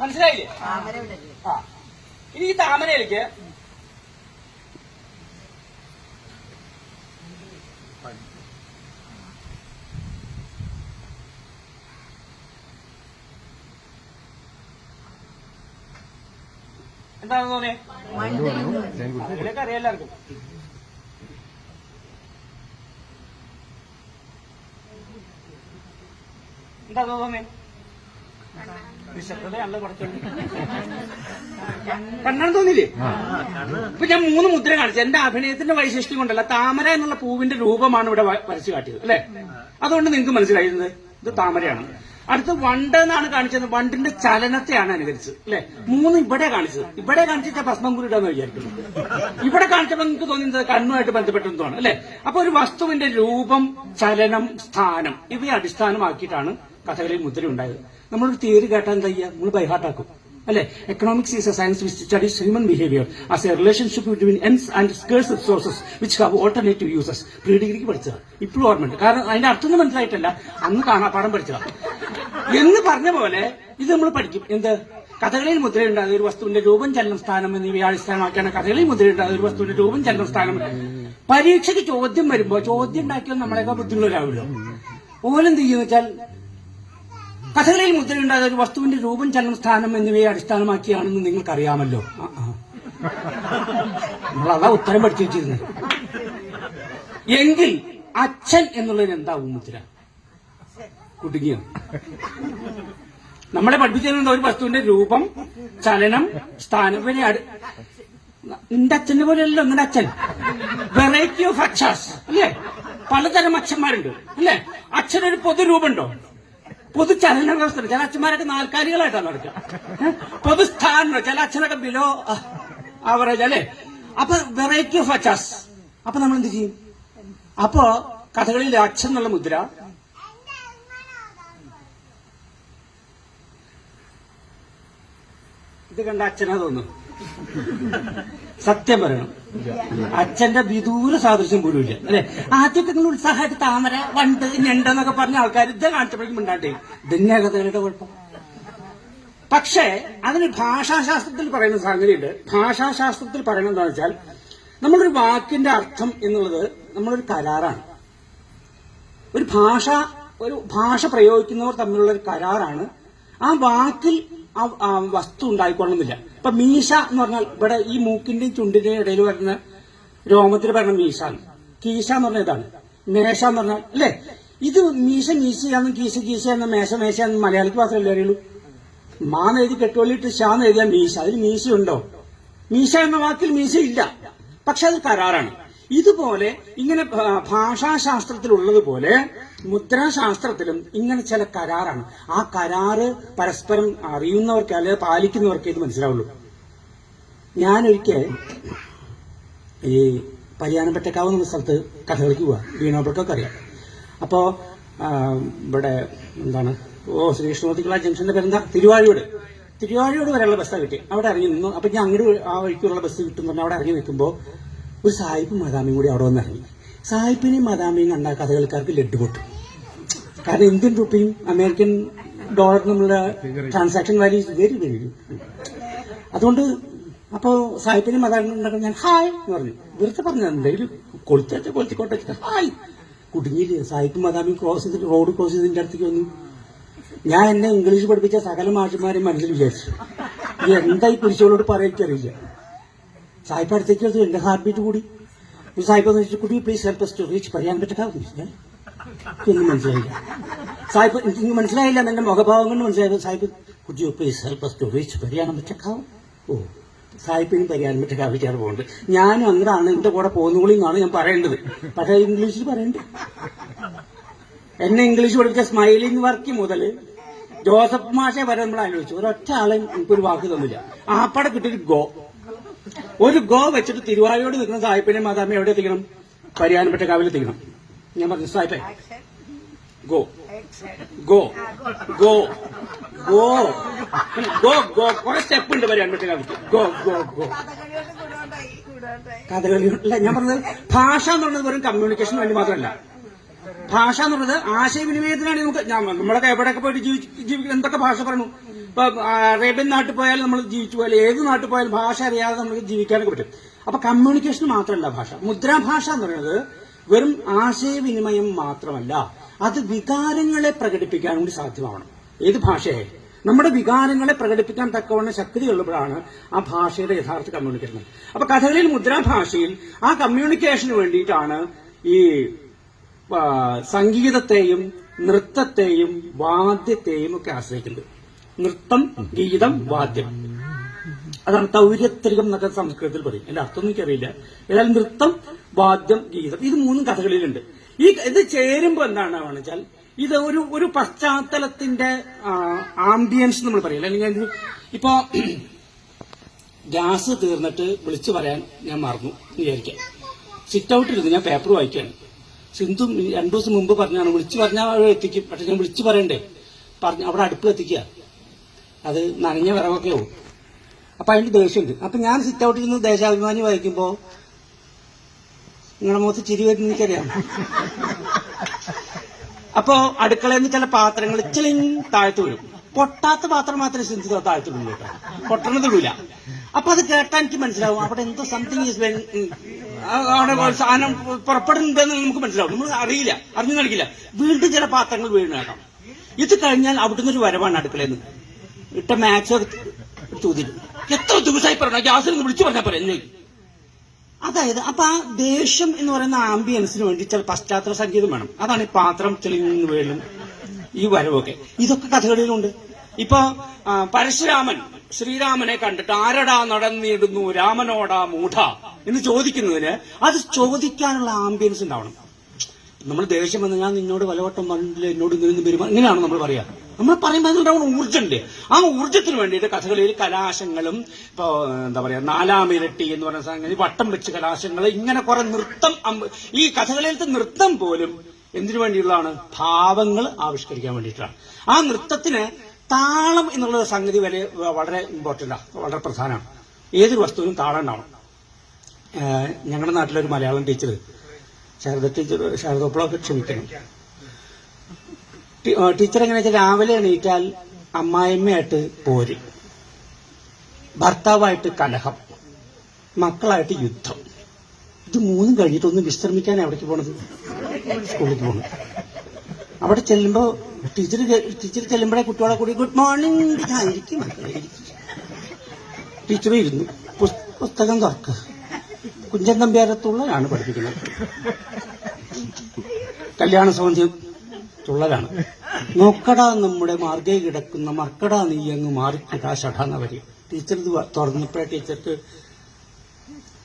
മനസ്സിലായില്ലേ? ആ. ഇനി ഈ താമരയിലേക്ക് എന്താണെന്ന് തോന്നിയേ? ഇതിലൊക്കെ അറിയാം എല്ലാവർക്കും. എന്താ തോന്നിയേ? നിശബ്ദതയാണല്ലോ കുറച്ചുകൂടി കണ്ണാൻ തോന്നില്ലേ ഇപ്പൊ ഞാൻ മൂന്ന് മുദ്ര കാണിച്ചു. എന്റെ അഭിനയത്തിന്റെ വൈശിഷ്ട്യം കൊണ്ടല്ല താമര എന്നുള്ള പൂവിന്റെ രൂപമാണ് ഇവിടെ വരച്ചു കാട്ടിയത് അല്ലെ? അതുകൊണ്ട് നിങ്ങൾക്ക് മനസ്സിലായിരുന്നത് ഇത് താമരയാണ്. അടുത്ത് വണ്ട് എന്നാണ് കാണിച്ചത്. വണ്ടിന്റെ ചലനത്തെയാണ് അനുകരിച്ചത് അല്ലെ? മൂന്ന് ഇവിടെ കാണിച്ചത്. ഇവിടെ കാണിച്ചിട്ട് ഭസ്മം കുരുടാന്ന് വിചാരിക്കുന്നു. ഇവിടെ കാണിച്ചപ്പോൾ നിങ്ങൾക്ക് തോന്നിയത് കണ്ണുമായിട്ട് ബന്ധപ്പെട്ടെന്നാണ് അല്ലെ? അപ്പൊ ഒരു വസ്തുവിന്റെ രൂപം ചലനം സ്ഥാനം ഇവയെ അടിസ്ഥാനമാക്കിയിട്ടാണ് കഥകളിൽ മുദ്ര ഉണ്ടായത്. നമ്മളൊരു തിയറി കേട്ടാൻ ചെയ്യുക നമ്മൾ ബൈഹാർട്ടാക്കും അല്ലെ? Economics is a science which studies human behaviour as a relationship between ends and scarce resources which have alternative uses pre ഡിഗ്രിക്ക് പഠിച്ചതാണ് ഇപ്പോഴും ഓർമ്മയുണ്ട്. കാരണം അതിന്റെ അർത്ഥം മനസ്സിലായിട്ടല്ല. അന്ന് കാണാ പാഠം പഠിച്ചതാണ് എന്ന് പറഞ്ഞ പോലെ ഇത് നമ്മൾ പഠിക്കും. എന്ത്? കഥകളിൽ മുദ്രയുണ്ടാകുന്ന ഒരു വസ്തുവിന്റെ രൂപം ചലനം സ്ഥാനം എന്നിവയെ അടിസ്ഥാനമാക്കിയാണ് കഥകളിൽ മുദ്രയുണ്ടാകുന്ന ഒരു വസ്തുവിന്റെ രൂപം ചലനം സ്ഥാനം. പരീക്ഷയ്ക്ക് ചോദ്യം വരുമ്പോൾ ചോദ്യം ഉണ്ടാക്കിയാൽ നമ്മളെക്കാൾ ബുദ്ധിമുട്ടുള്ളവരാവില്ല. ഓലെന്ത് ചെയ്യുന്ന വെച്ചാൽ കഥകളിൽ മുദ്രയുണ്ടായ ഒരു വസ്തുവിന്റെ രൂപം ചലനം സ്ഥാനം എന്നിവയെ അടിസ്ഥാനമാക്കിയാണെന്ന് നിങ്ങൾക്കറിയാമല്ലോ. നമ്മളതാ ഉത്തരം പഠിച്ചു വെച്ചിരുന്നത്. എങ്കിൽ അച്ഛൻ എന്നുള്ളതിന് എന്താവും മുദ്ര? കുടുങ്ങിയ? നമ്മളെ പഠിപ്പിച്ചിരുന്നത് ഒരു വസ്തുവിന്റെ രൂപം ചലനം സ്ഥാനം. അടി- നിന്റെ അച്ഛന്റെ പോലെയല്ലോ നിന്റെ അച്ഛൻ. വെറൈറ്റി ഓഫ് അച്ഛാസ് അല്ലേ? പലതരം അച്ഛന്മാരുണ്ട് അല്ലേ? അച്ഛനൊരു പൊതുരൂപമുണ്ടോ? പൊതു ചലന വ്യവസ്ഥ ചില അച്ഛന്മാരൊക്കെ നാൽക്കാലികളായിട്ടാണ് നടക്കുക? പൊതുസ്ഥാനം ചില അച്ഛനൊക്കെ ബിലോ ആവറേജ് അല്ലേ? അപ്പൊ വെറൈറ്റി ഓഫ് അച്ചാസ് അപ്പൊ നമ്മൾ എന്ത് ചെയ്യും? അപ്പോ കഥകളിൽ അച്ഛൻ എന്നുള്ള മുദ്ര. ഇത് കണ്ട അച്ഛനാ തോന്നുന്നു. സത്യം പറയണം. അച്ഛന്റെ വിദൂര സാദൃശ്യം പോലും ഇല്ല. അല്ലെ? ആദ്യമൊക്കെ നിങ്ങൾ ഉത്സാഹമായിട്ട് താമര വണ്ട് ഞണ്ട് എന്നൊക്കെ പറഞ്ഞ ആൾക്കാർ ഇത് കാണിച്ചപ്പോഴേക്കും മിണ്ടാണ്ടേ ഇതന്നെ കഥകളുടെ കുഴപ്പം. പക്ഷേ അതിന് ഭാഷാശാസ്ത്രത്തിൽ പറയുന്ന സംഗതിയുണ്ട്. ഭാഷാശാസ്ത്രത്തിൽ പറയുന്നത് എന്താണെന്ന് വെച്ചാൽ നമ്മളൊരു വാക്കിന്റെ അർത്ഥം എന്നുള്ളത് നമ്മളൊരു കരാറാണ്. ഒരു ഭാഷ ഒരു ഭാഷ പ്രയോഗിക്കുന്നവർ തമ്മിലുള്ള ഒരു കരാറാണ്. ആ വാക്കിൽ ആ വസ്തു ഉണ്ടായിക്കൊള്ളണമെന്നില്ല. ഇപ്പൊ മീശ എന്ന് പറഞ്ഞാൽ ഇവിടെ ഈ മൂക്കിന്റെയും ചുണ്ടിന്റെയും ഇടയിൽ വരുന്ന രോമത്തിൽ പറഞ്ഞ മീശ കീശ എന്ന് പറഞ്ഞ ഇതാണ്. മേശ എന്ന് പറഞ്ഞാൽ അല്ലേ? ഇത് മീശ മീശയാന്ന് കീശ കീശയാന്ന് മേശ മേശയാന്ന് മലയാളിക്ക് മാത്രമല്ലേ അറിയുള്ളൂ. മാന എഴുതി കെട്ടുവള്ളിട്ട് ഷാന്ന് എഴുതിയ മീശ. അതിൽ മീശയുണ്ടോ? മീശ എന്ന വാക്കിൽ മീശ ഇല്ല പക്ഷെ അത് കരാറാണ്. ഇതുപോലെ ഇങ്ങനെ ഭാഷാശാസ്ത്രത്തിലുള്ളതുപോലെ മുദ്രാശാസ്ത്രത്തിലും ഇങ്ങനെ ചില കരാറാണ്. ആ കരാറ് പരസ്പരം അറിയുന്നവർക്ക് അല്ലെങ്കിൽ പാലിക്കുന്നവർക്ക് ഇത് മനസ്സിലാവുള്ളൂ. ഞാനൊരിക്കൽ ഈ പരിയാനപ്പെട്ടക്കാവ് എന്ന സ്ഥലത്ത് കഥകളിക്ക് പോവാ. വീണോബർക്കൊക്കെ അറിയാം. അപ്പോ ഇവിടെ എന്താണ്? ഓ ശ്രീകൃഷ്ണമൂർത്തിക്കുള്ള ജംഗ്ഷന്റെ പേരെന്താ? തിരുവാഴിയോട്. തിരുവാഴിയോട് വരെയുള്ള ബസ്സാണ് കിട്ടി അവിടെ ഇറങ്ങി നിന്നു. അപ്പൊ ഞാൻ അങ്ങോട്ട് ആ വഴിക്കുള്ള ബസ് കിട്ടും പറഞ്ഞാൽ അവിടെ ഇറങ്ങി നിൽക്കുമ്പോൾ ഒരു സായിപ്പും മദാമിയും കൂടി അവിടെ വന്നിറങ്ങി. സായിപ്പിനെയും മദാമിയും കണ്ട കഥകളിക്കാർക്ക് ലഡ് പൊട്ടും. കാരണം ഇന്ത്യൻ റുപ്പിയും അമേരിക്കൻ ഡോളർ തമ്മിലുള്ള ട്രാൻസാക്ഷൻ വാല്യൂ വെരി വെരി അതുകൊണ്ട് അപ്പോ സാഹിബിനും ഉണ്ടാക്കാൻ ഞാൻ ഹായ് എന്ന് പറഞ്ഞു. വെറുതെ പറഞ്ഞു എന്തെങ്കിലും കൊളുത്തേച്ച കൊളുത്തിക്കോട്ടെ ഹായ് കുടുങ്ങിയില്ല? സായിപ്പും മദാമയും ക്രോസ് ചെയ്തിട്ട് റോഡ് ക്രോസ് ചെയ്തിന്റെ അടുത്തേക്ക് വന്നു. ഞാൻ എന്നെ ഇംഗ്ലീഷ് പഠിപ്പിച്ച സകല മാഷിമാരെയും മനസ്സിൽ വിചാരിച്ചു. എന്തായി എന്താ പറയാൻ അറിയില്ല സാഹിബ് അടുത്തേക്ക് വന്നു എന്റെ ഹാർട്ട് ബീറ്റ് കൂടി സാഹിബ് എന്ന് കുട്ടി പ്ലീസ് ഹെൽപ്പ് ടു റീച്ച് പറയാൻ പറ്റാവും ഒന്നും മനസ്സിലായില്ല. സാഹിബ് എനിക്ക് മനസ്സിലായില്ല എന്റെ മുഖഭാവം കൊണ്ട് മനസ്സിലായത് സാഹിബ് കുട്ടി പ്ലീസ് ഹെൽപ്പ് ടു റീച്ച് പരിയാണം പറ്റക്കാവും ഓ സാഹിബിനും പരിയാണം പറ്റക്കാവിക്കാറ് പോകുന്നുണ്ട്. ഞാനും അങ്ങനെയാണ് എന്റെ കൂടെ പോകുന്നുള്ളി എന്നാണ് ഞാൻ പറയേണ്ടത്. പക്ഷേ ഇംഗ്ലീഷിൽ പറയണ്ടേ. എന്നെ ഇംഗ്ലീഷ് പഠിച്ച സ്മൈലിംഗ് വർക്ക് മുതൽ ജോസഫ് മാഷെ വരെ നമ്മൾ ആലോചിച്ചു. ഒരൊറ്റ ആളെ എനിക്കൊരു വാക്ക് തന്നില്ല. ആപ്പടെ കിട്ടിയൊരു ഗോ. ഒരു ഗോ വെച്ചിട്ട് തിരുവായോട് നിൽക്കുന്ന സായിപ്പിനെ മാതാമി എവിടെ എത്തിക്കണം? പരിയാനപ്പെട്ട കാവിൽ എത്തിക്കണം. ഞാൻ പറഞ്ഞു സായിപ്പേ go. Go. Go. Go. Go go. കുറെ സ്റ്റെപ്പ് ഉണ്ട് പരിയാനപ്പെട്ട കാവിക്ക് ഗോ ഗോ ഗോ. കഥകളിയോട്ട് കൂടുണ്ടായി കൂടുണ്ടായി. കഥകളി ഞാൻ പറഞ്ഞത് ഭാഷ എന്ന് പറയുന്നത് വെറും കമ്മ്യൂണിക്കേഷന് വേണ്ടി മാത്രമല്ല. ഭാഷ എന്നുള്ളത് ആശയവിനിമയത്തിനാണ് നമുക്ക് നമ്മളൊക്കെ എവിടെയൊക്കെ പോയിട്ട് ജീവി ജീവിക്കുന്ന എന്തൊക്കെ ഭാഷ പറയണു ഇപ്പൊ അറേബ്യൻ നാട്ടിൽ പോയാലും നമ്മൾ ജീവിച്ചു പോയാലും ഏത് നാട്ടിൽ പോയാലും ഭാഷ അറിയാതെ നമുക്ക് ജീവിക്കാനൊക്കെ പറ്റും. അപ്പൊ കമ്മ്യൂണിക്കേഷൻ മാത്രമല്ല ഭാഷ. മുദ്രാഭാഷ എന്ന് പറയുന്നത് വെറും ആശയവിനിമയം മാത്രമല്ല. അത് വികാരങ്ങളെ പ്രകടിപ്പിക്കാൻ കൂടി സാധ്യമാവണം. ഏത് ഭാഷയെ? നമ്മുടെ വികാരങ്ങളെ പ്രകടിപ്പിക്കാൻ തക്കവണ്ണം ശക്തിയുള്ളപ്പോഴാണ് ആ ഭാഷയുടെ യഥാർത്ഥ കമ്മ്യൂണിക്കേഷൻ അപ്പൊ കഥകളിൽ മുദ്രാഭാഷയിൽ ആ കമ്മ്യൂണിക്കേഷന് വേണ്ടിയിട്ടാണ് ഈ സംഗീതത്തെയും നൃത്തത്തെയും വാദ്യത്തെയും ഒക്കെ ആശ്രയിക്കുന്നത് നൃത്തം ഗീതം വാദ്യം. അതാണ് തൗര്യത്രികം എന്നൊക്കെ സംസ്കൃതത്തിൽ പറയും. എന്റെ അർത്ഥം എനിക്കറിയില്ല. ഏതായാലും നൃത്തം വാദ്യം ഗീതം ഇത് മൂന്നും കഥകളിലുണ്ട് ഈ ഇത് ചേരുമ്പോ എന്താണ് വെച്ചാൽ ഇത് ഒരു ഒരു പശ്ചാത്തലത്തിന്റെ ആംബിയൻസ് നമ്മൾ പറയില്ല അല്ലെങ്കിൽ ഇപ്പോ ഗ്യാസ് തീർന്നിട്ട് വിളിച്ചു പറയാൻ ഞാൻ മറന്നു വിചാരിക്കാം. സിറ്റ് ഔട്ടിരുന്ന് ഞാൻ പേപ്പർ വായിക്കാണ് സിന്ധു രണ്ടു ദിവസം മുമ്പ് പറഞ്ഞാണ് വിളിച്ചു പറഞ്ഞാൽ അവിടെ എത്തിക്കും. പക്ഷെ ഞാൻ വിളിച്ചു പറയണ്ടേ? പറഞ്ഞ അവിടെ അടുപ്പ് എത്തിക്കുക അത് നനഞ്ഞ വിറകൊക്കെ ആവും. അപ്പൊ അതിന്റെ ദേഷ്യമുണ്ട്. അപ്പൊ ഞാൻ സിറ്റ് ഔട്ടിൽ നിന്ന് ദേശാഭിമാനി വായിക്കുമ്പോ നിങ്ങളുടെ മുഖത്ത് ചിരി വരുന്ന എനിക്കറിയാം. അപ്പോ അടുക്കളയിൽ നിന്ന് ചില പാത്രങ്ങൾ ചിലിങ് താഴ്ത്തു വീഴും. പൊട്ടാത്ത പാത്രം മാത്രമേ സിന്ധു താഴ്ത്തു വീഴുള്ളൂ കേട്ടോ. പൊട്ടണത് വീഴില്ല അപ്പൊ അത് കേട്ടാൻ എനിക്ക് മനസ്സിലാവും. അവിടെ എന്തോ സംതിങ് ഈസ് അവിടെ സാധനം പുറപ്പെടുന്നുണ്ടെന്ന് നമുക്ക് മനസ്സിലാവും. നമ്മൾ അറിയില്ല. അറിഞ്ഞു കാണിക്കില്ല. വീണ്ടും ചില പാത്രങ്ങൾ വീണ് കേട്ടോ. ഇത് കഴിഞ്ഞാൽ അവിടുന്ന് ഒരു വരവാണ് അടുക്കളയിൽ നിന്ന് ഇട്ട മാച്ച് തൂതിട്ട് എത്ര ദിവസമായി പറഞ്ഞ ഗ്യാസിൽ നിന്ന് വിളിച്ചു പറഞ്ഞാൽ ചോദിക്കും അതായത് അപ്പൊ ആ ദേഷ്യം എന്ന് പറയുന്ന ആംബിയൻസിന് വേണ്ടി ചില പശ്ചാത്തല സംഗീതം വേണം. അതാണ് ഈ പാത്രം ചെളിന്ന് വീഴും ഈ വരവൊക്കെ. ഇതൊക്കെ കഥകളിലുണ്ട്. ഇപ്പൊ പരശുരാമൻ ശ്രീരാമനെ കണ്ടിട്ട് ആരടാ നടന്നിടുന്നു രാമനോടാ മൂഢ എന്ന് ചോദിക്കുന്നതിന് അത് ചോദിക്കാനുള്ള ആംബിയൻസ് ഉണ്ടാവണം. നമ്മൾ ദേഷ്യം വന്ന് ഞാൻ നിന്നോട് വലവട്ടം പറഞ്ഞില്ല എന്നോട് ഇങ്ങനെ പെരുമാ ഇങ്ങനെയാണ് നമ്മൾ പറയാ? നമ്മൾ പറയുമ്പോൾ അതിനുണ്ടാവുന്ന ഊർജമുണ്ട്. ആ ഊർജത്തിന് വേണ്ടിയിട്ട് കഥകളിയിൽ കലാശങ്ങളും ഇപ്പൊ എന്താ പറയാ നാലാമിരട്ടി എന്ന് പറയുന്ന സംഗതി വട്ടം വെച്ച് കലാശങ്ങൾ ഇങ്ങനെ കുറെ നൃത്തം ഈ കഥകളിലത്തെ നൃത്തം പോലും എന്തിനു വേണ്ടിയുള്ളതാണ്? ഭാവങ്ങൾ ആവിഷ്കരിക്കാൻ വേണ്ടിയിട്ടാണ്. ആ നൃത്തത്തിന് താളം എന്നുള്ള സംഗതി വരെ വളരെ ഇമ്പോർട്ടന്റ് ആണ് വളരെ പ്രധാനമാണ്. ഏതൊരു വസ്തുവിനും താളം ഉണ്ടാവണം. ഞങ്ങളുടെ നാട്ടിലൊരു മലയാളം ടീച്ചർ ശാരദ ടീച്ചർ ശാരദോപ്പളൊക്കെ ക്ഷമിക്കണം. ടീച്ചർ എങ്ങനെയാ വെച്ചാൽ രാവിലെ എണീറ്റാൽ അമ്മായിമ്മയായിട്ട് പോര്. ഭർത്താവായിട്ട് കലഹം. മക്കളായിട്ട് യുദ്ധം. ഇത് മൂന്നും കഴിഞ്ഞിട്ടൊന്നും വിശ്രമിക്കാൻ എവിടേക്ക് പോണത്? സ്കൂളിലേക്ക് പോകണം അവിടെ ചെല്ലുമ്പോ ടീച്ചർ ടീച്ചർ ചെല്ലുമ്പോഴേ കുട്ടികളെ കൂടി ഗുഡ് മോർണിംഗ് ഇരിക്കും ടീച്ചർ ഇരുന്നു. പുസ്തകം തുറക്കുക. കുഞ്ചൻ നമ്പ്യാരത്തുള്ളതാണ് പഠിപ്പിക്കുന്നത്. കല്യാണ സൗന്ദര്യം തുള്ളലാണ് നോക്കടാ നമ്മുടെ മാർഗേ കിടക്കുന്ന മർക്കടാ നീ അങ്ങ് മാറിക്കിടാ ഷടാന്ന വരി. ടീച്ചർ ഇത് തുറന്നപ്പോഴേ ടീച്ചർക്ക്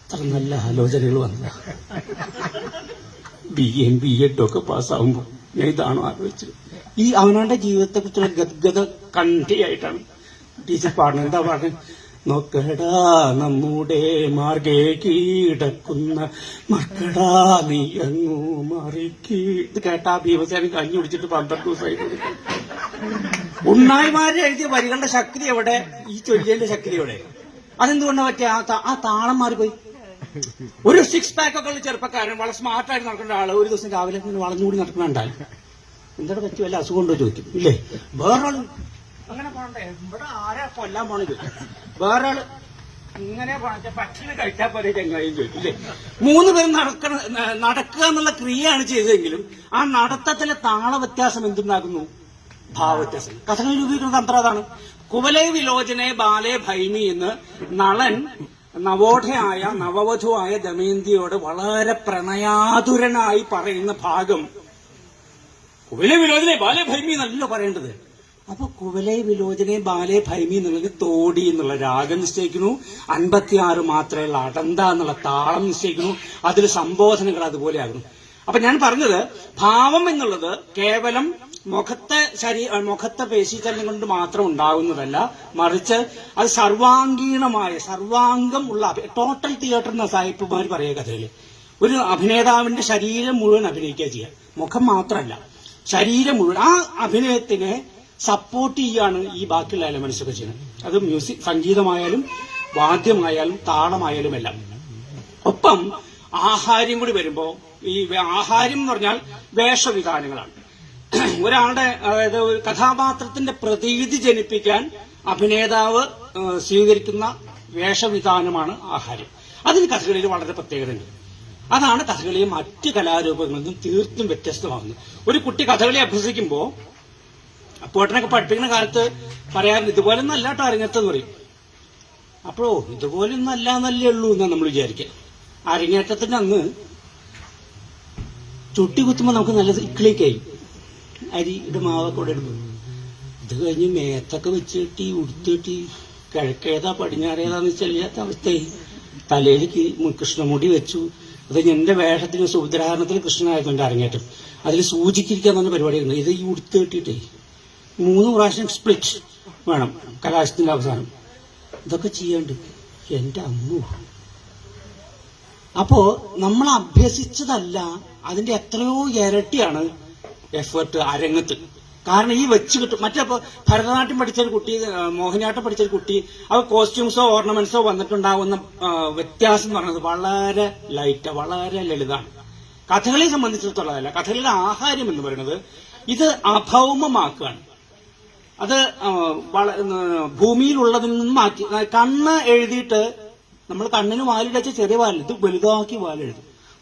അത്ര നല്ല ആലോചനകൾ വന്നതാണ് ബി എം ബി എഡും ഒക്കെ പാസ്സാവുമ്പോൾ ഇതാണോ ആലോചിച്ചത്? ഈ അവനവന്റെ ജീവിതത്തെ കുറിച്ചുള്ള ഗദ്ഗത കണ്ടിയായിട്ടാണ് ടീച്ചർ പാടുന്നത്. എന്താ പാടുന്നത് നോക്കടാ നമ്മുടെ മാർഗേ കീടക്കുന്ന മക്കടാ നീ അങ്ങു മാറിക്കീ. ഇത് കേട്ടാ ഭീമസേനൻ കഞ്ഞി കുടിച്ചിട്ട് പന്ത്രണ്ട് ദിവസമായി ഉണ്ണായിമാരെ എഴുതിയ വരികളുടെ ശക്തി എവിടെ? ഈ ചൊല്ലിയതിന്റെ ശക്തി എവിടെ? അതെന്തുകൊണ്ടാ പറ്റിയ? ആ താളം മാറി പോയി ഒരു സിക്സ് പാക്ക് ഒക്കെ ഉള്ള ചെറുപ്പക്കാരൻ വളരെ സ്മാർട്ടായിട്ട് നടക്കുന്ന ആൾ ഒരു ദിവസം രാവിലെ വളഞ്ഞുകൂടി നടക്കുന്നുണ്ടായി. എന്താണ് പറ്റി വല്ല അസുഖം ഉണ്ടോ ചോദിക്കും. ഇല്ലേ? വേറൊരാൾ അങ്ങനെ പോണണ്ടേ. ഇവിടെ ആരാ കൊല്ലാൻ പോണെങ്കിൽ വേറൊരാൾ ഇങ്ങനെ പോണെ ഭക്ഷണം കഴിച്ചാൽ പോലെ ചങ്ങായും ചോദിക്കും. ഇല്ലേ? മൂന്ന് പേരും നടക്കണ നടക്കുക എന്നുള്ള ക്രിയയാണ് ചെയ്തതെങ്കിലും ആ നടത്തത്തിലെ താള വ്യത്യാസം എന്തുണ്ടാകുന്നു? ഭാവവ്യത്യാസം കഥകളിൽ രൂപീകരണ തന്ത്രം അതാണ്. കുവലേ വിലോചനെ ബാലേ ഭൈമി എന്ന് നളൻ നവോഢയായ നവവധുവായ ദമയന്തിയോട് വളരെ പ്രണയാതുരനായി പറയുന്ന ഭാഗം കുവലേ വിലോചനെ ബാലെ ഭൈമി എന്നല്ല പറയേണ്ടത്. അപ്പൊ കുവലേ വിലോചനെ ബാലെ ഭൈമി എന്നുള്ളത് തോടി എന്നുള്ള രാഗം നിശ്ചയിക്കുന്നു. അൻപത്തിയാറ് മാത്രമുള്ള അടന്ത എന്നുള്ള താളം നിശ്ചയിക്കുന്നു. അതിൽ സംബോധനകൾ അതുപോലെ ആകുന്നു അപ്പൊ ഞാൻ പറഞ്ഞത് ഭാവം എന്നുള്ളത് കേവലം മുഖത്തെ ശരീ മുഖത്തെ പേശിചലനം കൊണ്ട് മാത്രം ഉണ്ടാകുന്നതല്ല. മറിച്ച് അത് സർവാംഗീണമായ സർവാംഗം ഉള്ള ടോട്ടൽ തിയേറ്റർ എന്ന സാഹിബുമാർ പറയുക കഥയിൽ ഒരു അഭിനേതാവിന്റെ ശരീരം മുഴുവൻ അഭിനയിക്കുക ചെയ്യുക. മുഖം മാത്രമല്ല. ശരീരം മുഴുവൻ ആ അഭിനയത്തിനെ സപ്പോർട്ട് ചെയ്യാണ് ഈ ബാക്കിയുള്ള എലമെന്റ്സ് ഒക്കെ ചെയ്യുന്നത്. അത് മ്യൂസിക് സംഗീതമായാലും വാദ്യമായാലും താളമായാലും എല്ലാം. ഒപ്പം ആഹാരം കൂടി വരുമ്പോ ഈ ആഹാരം എന്ന് പറഞ്ഞാൽ വേഷവിധാനങ്ങളാണ്. ഒരാളുടെ അതായത് ഒരു കഥാപാത്രത്തിന്റെ പ്രതീതി ജനിപ്പിക്കാൻ അഭിനേതാവ് സ്വീകരിക്കുന്ന വേഷവിധാനമാണ് ആഹാരം. അതിന് കഥകളിൽ വളരെ പ്രത്യേകതയുണ്ട്. അതാണ് കഥകളി മറ്റ് കലാരൂപങ്ങളിൽ നിന്നും തീർത്തും വ്യത്യസ്തമാകുന്നത്. ഒരു കുട്ടി കഥകളി അഭ്യസിക്കുമ്പോൾ അപ്പോട്ടനൊക്കെ പഠിപ്പിക്കുന്ന കാലത്ത് പറയാറുണ്ട് ഇതുപോലെ നല്ല അരങ്ങത്തെന്ന് പറയും. അപ്പോഴോ ഇതുപോലെ ഒന്നല്ല എന്നല്ലേ ഉള്ളൂ എന്നാ നമ്മൾ വിചാരിക്കുക അരങ്ങേറ്റത്തിന് അന്ന് ചുട്ടി കുത്തുമ്പോൾ നമുക്ക് നല്ല ഇക്കിളിക്കായി. അരിയുടെ മാവൊക്കെ ഇവിടെ ഇടുന്നു ഇത് കഴിഞ്ഞ് മേത്തൊക്കെ വെച്ചിട്ട് ഉടുത്തിട്ട് കിഴക്കേതാ പടിഞ്ഞാറേതാന്ന് ചെല്ലാത്ത അവസ്ഥയായി. തലയിലേക്ക് കൃഷ്ണമുടി വെച്ചു. അത് എന്റെ വേഷത്തിന് ഉദാഹരണത്തിൽ എന്റെ അരങ്ങേറ്റം. അതിൽ സൂചിക്കിരിക്കാൻ പറഞ്ഞ പരിപാടിയുണ്ട്. ഇത് ഈ ഉടുത്ത് കെട്ടിയിട്ടേ മൂന്ന് പ്രാവശ്യം സ്പ്ലിറ്റ് വേണം കലാശത്തിന്റെ അവസാനം. ഇതൊക്കെ ചെയ്യാണ്ട് എന്റെ അമ്മു. അപ്പോ നമ്മൾ അഭ്യസിച്ചതല്ല അതിന്റെ എത്രയോ ഇരട്ടിയാണ് എഫേർട്ട് അരങ്ങത്ത്. കാരണം ഈ വെച്ച് കിട്ടും. മറ്റേ ഭരതനാട്യം പഠിച്ച ഒരു കുട്ടി മോഹിനിയാട്ടം പഠിച്ച ഒരു കുട്ടി അവ കോസ്റ്റ്യൂംസോ ഓർണമെന്റ്സോ വന്നിട്ടുണ്ടാവുന്ന വ്യത്യാസം എന്ന് പറയുന്നത് വളരെ ലൈറ്റ് വളരെ ലളിതാണ് കഥകളെ സംബന്ധിച്ചിടത്തോളമല്ല കഥകളിലെ ആഹാരം എന്ന് പറയുന്നത് ഇത് അഭൗമമാക്കുകയാണ്. അത് ഭൂമിയിലുള്ളതിൽ നിന്ന് മാറ്റി കണ്ണ് എഴുതിയിട്ട് നമ്മൾ കണ്ണിന് വാലിടച്ച ചെറിയ വാലിൽ ഇത് വലുതാക്കി വാലെഴുതും.